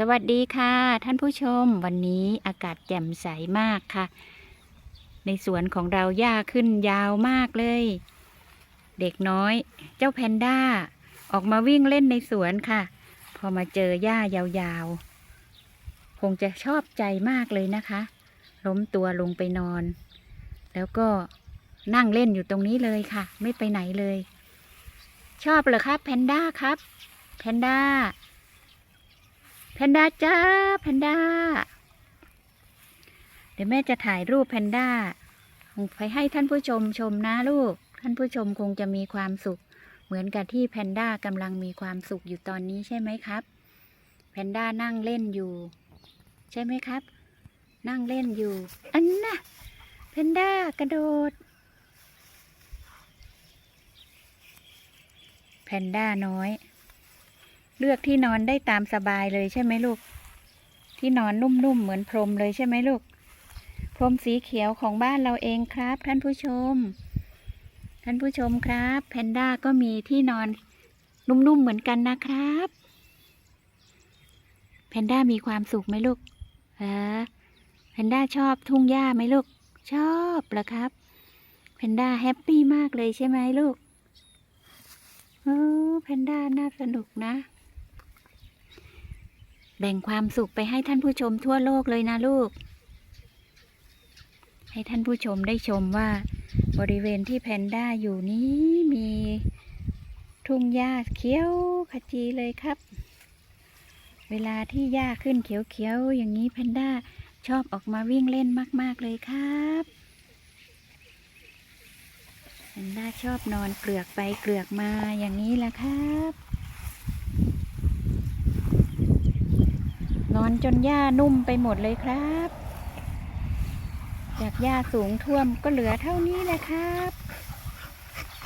สวัสดีค่ะท่านผู้ชมวันนี้อากาศแจ่มใสมากค่ะ ในสวนของเราหญ้าขึ้นยาวมากเลย เด็กน้อย เจ้าแพนด้า ออกมาวิ่งเล่นในสวนค่ะ พอมาเจอหญ้ายาวๆ คงจะชอบใจมากเลยนะคะ ล้มตัวลงไปนอน แล้วก็นั่งเล่นอยู่ตรงนี้เลยค่ะ ไม่ไปไหนเลย ชอบเหรอครับแพนด้าครับแพนด้า แพนด้าจ้าแพนด้า เดี๋ยวแม่จะถ่ายรูปแพนด้าไปให้ท่านผู้ชมชมนะลูก ท่านผู้ชมคงจะมีความสุข เหมือนกับที่แพนด้ากำลังมีความสุขอยู่ตอนนี้ใช่ไหมครับ แพนด้านั่งเล่นอยู่ ใช่ไหมครับ นั่งเล่นอยู่ อันน่ะแพนด้ากระโดด แพนด้าน้อย เลือกที่นอนได้ตามสบายเลยใช่ไหมลูก ที่นอนนุ่มๆเหมือนพรมเลยใช่ไหมลูก พรมสีเขียวของบ้านเราเองครับ ท่านผู้ชม ท่านผู้ชมครับแพนด้าก็มีที่นอนนุ่มๆเหมือนกันนะครับแพนด้ามีความสุขไหมลูกฮะแพนด้าชอบทุ่งหญ้าไหมลูก ชอบเหรอครับแพนด้าแฮปปี้มากเลยใช่ไหมลูกเออแพนด้าน่าสนุกนะ แบ่งความสุขไปให้ท่านผู้ชมทั่วโลกเลยนะลูก ให้ท่านผู้ชมได้ชมว่า บริเวณที่แพนด้าอยู่นี้มีทุ่งหญ้าเขียวขจีเลยครับ เวลาที่หญ้าขึ้นเขียวๆอย่างนี้แพนด้าชอบออกมาวิ่งเล่นมาก ๆ เลยครับแพนด้าชอบนอนเกลือกไปเกลือกมาอย่างนี้แหละครับ นอนจนหญ้านุ่มไปหมดเลยครับ จากหญ้าสูงท่วมก็เหลือเท่านี้แหละครับ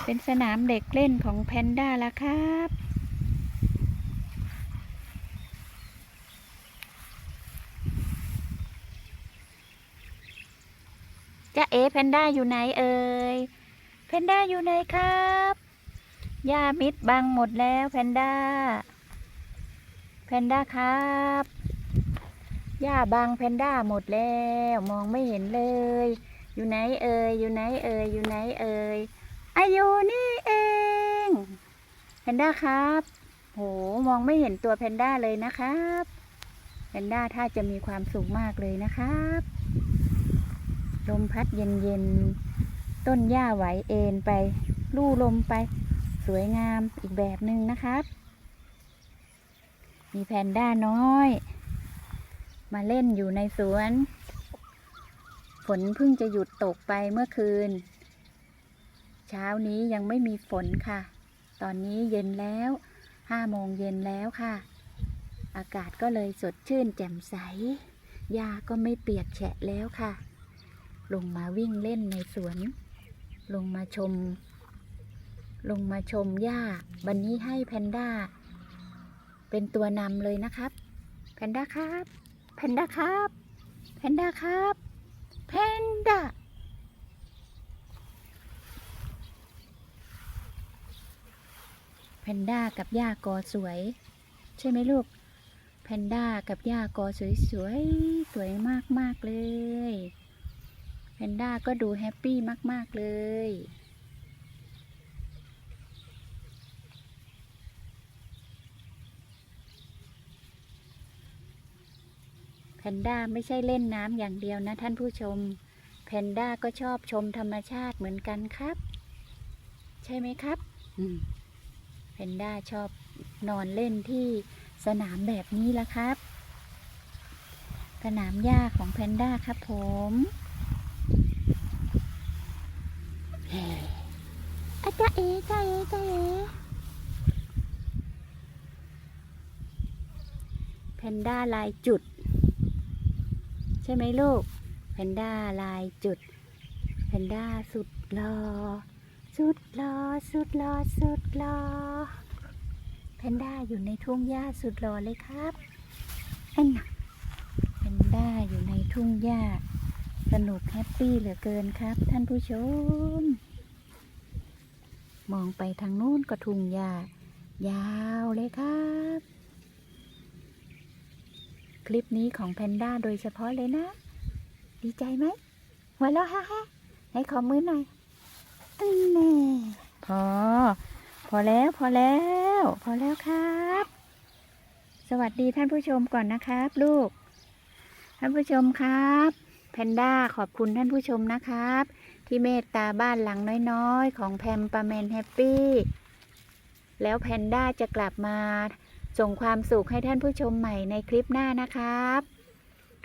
เป็นสนามเด็กเล่นของแพนด้าละครับจะเอแพนด้าอยู่ไหนเอ่ยแพนด้าอยู่ไหนครับหญ้ามิดบังหมดแล้วแพนด้าแพนด้าครับ หญ้าบางแพนด้าหมดแล้ว มองไม่เห็นเลย อยู่ไหนเอ่ยอยู่ไหนเอ่ยอยู่ไหนเอ่ยอายุนี่เองแพนด้าครับ โหมองไม่เห็นตัวแพนด้าเลยนะครับแพนด้าถ้าจะมีความสุขมากเลยนะครับลมพัดเย็นๆต้นหญ้าไหวเอ็นไป ลู่ลมไป สวยงามอีกแบบหนึ่งนะครับ มีแพนด้าน้อย มาเล่นอยู่ในสวน ฝนเพิ่งจะหยุดตกไปเมื่อคืน เช้านี้ยังไม่มีฝนค่ะ ตอนนี้เย็นแล้วห้าโมงเย็นแล้วค่ะ อากาศก็เลยสดชื่นแจ่มใสหญ้าก็ไม่เปียกแฉะแล้วค่ะ ลงมาวิ่งเล่นในสวน ลงมาชม ลงมาชมหญ้าวันนี้ให้แพนด้า เป็นตัวนำเลยนะครับ แพนด้าครับ พนด้าครับแพนด้าครับแพนด้าแพนด้ากับย่ากอสวย ใช่ไหมลูกแพนด้ากับย่ากอสวยสวยสวยมากมากๆเลยแพนด้าก็ดูแฮปปี้มาก ๆ เลย พนด้าไม่ใช่เล่นน้ำอย่างเดียวนะท่านผู้ชม แพนด้าก็ชอบชมธรรมชาติเหมือนกันครับ ใช่ไหมครับอืมแพนด้าชอบนอนเล่นที่สนามแบบนี้ละครับ สนามหญ้าของแพนด้าครับผมเฮ้อาจารย์เอจ้าเอจ้าเอแพนด้าลายจุด ใช่ไหมลูกแพนด้าลายจุดแพนด้าสุดหล่อสุดหล่อสุดหล่อสุดหล่อแพนด้าอยู่ในทุ่งหญ้าสุดหล่อเลยครับอันน่ะแพนด้าอยู่ในทุ่งหญ้าสนุกแฮปปี้เหลือเกินครับ ท่านผู้ชม มองไปทางนู้นก็ทุ่งหญ้ายาวเลยครับ คลิปนี้ของแพนด้าโดยเฉพาะเลยนะ ดีใจไหมหัวเราะฮ่าฮ่าให้ขอมือหน่อยอันน่พอ พอแล้วพอแล้ว พอแล้วครับ สวัสดีท่านผู้ชมก่อนนะครับ ลูก ท่านผู้ชมครับแพนด้าขอบคุณท่านผู้ชมนะครับ ที่เมตตาบ้านหลังน้อยๆ ของแพมปาแมนแฮปปี้แล้วแพนด้าจะกลับมา ส่งความสุขให้ท่านผู้ชมใหม่ในคลิปหน้านะครับ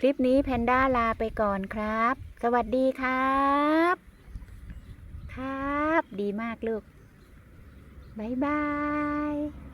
คลิปนี้แพนด้าลาไปก่อนครับ สวัสดีครับ ครับ ดีมากลูก บ๊ายบาย